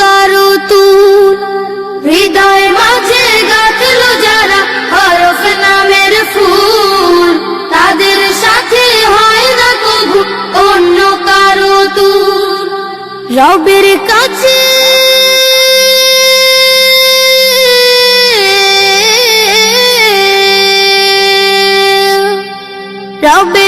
কারও তুল। হৃদয় মাঝে গাঁথলো যারা হরফ নামের ফুল। তাদের সাথে হয় না কবু অন্য কারও রবের কাছে রবের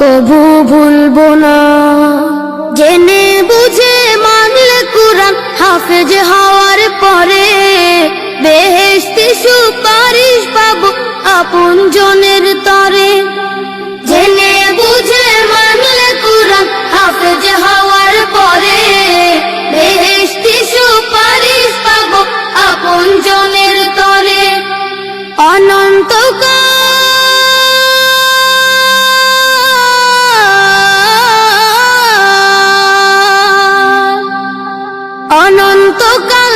কবু ভুলবো না। জেনে বুঝে মানলে কুরআন হাফেজ হওয়ার পরে বেহেশতি সুপারিশ পাবো আপন জনের তরে। জেনে বুঝে মানলে কুরআন হাফেজ হওয়ার পরে বেহেশতি সুপারিশ পাবো আপন জনের তরে। অনন্তকাল